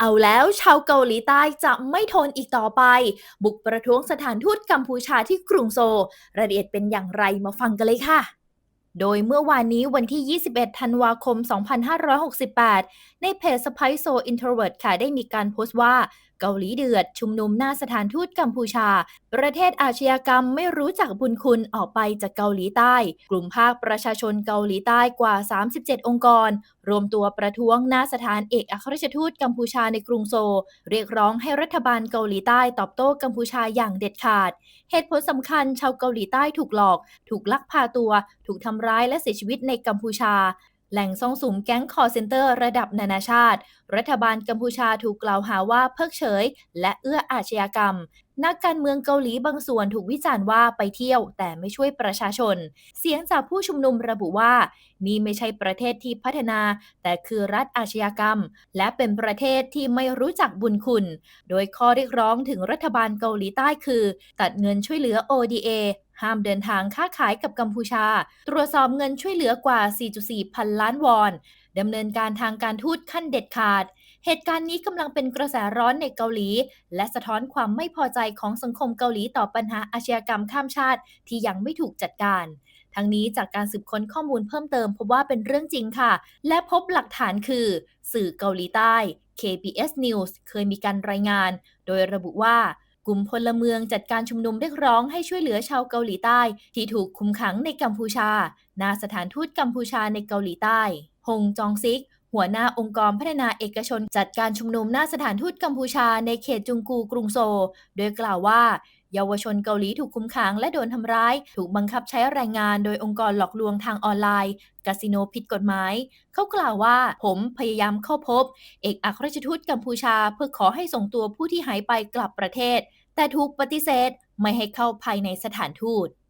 เอาแล้วชาวเกาหลีใต้จะไม่ทนอีกต่อไป บุกประท้วงสถานทูตกัมพูชาที่กรุงโซลรายละเอียดเป็นอย่างไรมาฟังกันเลยค่ะ โดยเมื่อวานนี้วันที่ 21 ธันวาคม 2568 ในเพจสไปโซอินโทรเวิร์ค่ะได้มีการโพสต์ว่าเกาหลีเดือด ชุมนุมหน้าสถานทูตกัมพูชา ประเทศอาชญากรรมไม่รู้จักบุญคุณออกไปจากเกาหลีใต้ กลุ่มภาคประชาชนเกาหลีใต้กว่า 37 องค์กร รวมตัวประท้วงหน้าสถานเอกอัครราชทูตกัมพูชาในกรุงโซลเรียกร้องให้รัฐบาลเกาหลีใต้ตอบโต้กัมพูชาอย่างเด็ดขาด เหตุผลสำคัญชาวเกาหลีใต้ถูกหลอก ถูกลักพาตัว ถูกทำร้ายและเสียชีวิตในกัมพูชา แหล่งซ่องสุมแก๊งคอร์เซนเตอร์ระดับนานาชาติ รัฐบาลกัมพูชาถูกกล่าวหาว่าเพิกเฉย และเอื้ออาชญากรรม นักการเมืองเกาหลีบางส่วนถูกวิจารณ์ว่าไปเที่ยวแต่ไม่ช่วยประชาชน เสียงจากผู้ชุมนุมระบุว่า นี่ไม่ใช่ประเทศที่พัฒนา แต่คือรัฐอาชญากรรม และเป็นประเทศที่ไม่รู้จักบุญคุณ โดยข้อเรียกร้องถึงรัฐบาลเกาหลีใต้คือ ตัดเงินช่วยเหลือ ODA ห้ามเดินทางค้าขายกับกัมพูชา ตรวจสอบเงินช่วยเหลือกว่า 4.4 พันล้านวอนดำเนินการทางการทูตขั้นเด็ดขาด เหตุการณ์นี้กำลังเป็นกระแสร้อนในเกาหลี และสะท้อนความไม่พอใจของสังคมเกาหลีต่อปัญหาอาชญากรรมข้ามชาติที่ยังไม่ถูกจัดการทั้งนี้จากการสืบค้นข้อมูลเพิ่มเติมพบว่าเป็นเรื่องจริงค่ะ และพบหลักฐานคือ สื่อเกาหลีใต้ KBS News เคยมีการรายงาน โดยระบุว่า กลุ่มพลเมืองจัดการชุมนุมเรียกร้องให้ช่วยเหลือชาวเกาหลีใต้ ที่ถูกคุมขังในกัมพูชาณสถานทูตกัมพูชาในเกาหลีใต้ ฮงจองซิก หัวหน้าองค์กรพัฒนาเอกชนจัดการชุมนุมหน้าสถานทูตกัมพูชาในเขตจุงกูกรุงโซลโดยกล่าวว่าเยาวชนเกาหลีถูกคุมขังและโดนทำร้าย ถูกบังคับใช้แรงงานโดยองค์กรหลอกลวงทางออนไลน์คาสิโนผิดกฎหมาย เขากล่าวว่าผมพยายามเข้าพบ เอกอัครราชทูตกัมพูชา เพื่อขอให้ส่งตัวผู้ที่หายไปกลับประเทศ แต่ถูกปฏิเสธไม่ให้เข้าภายในสถานทูต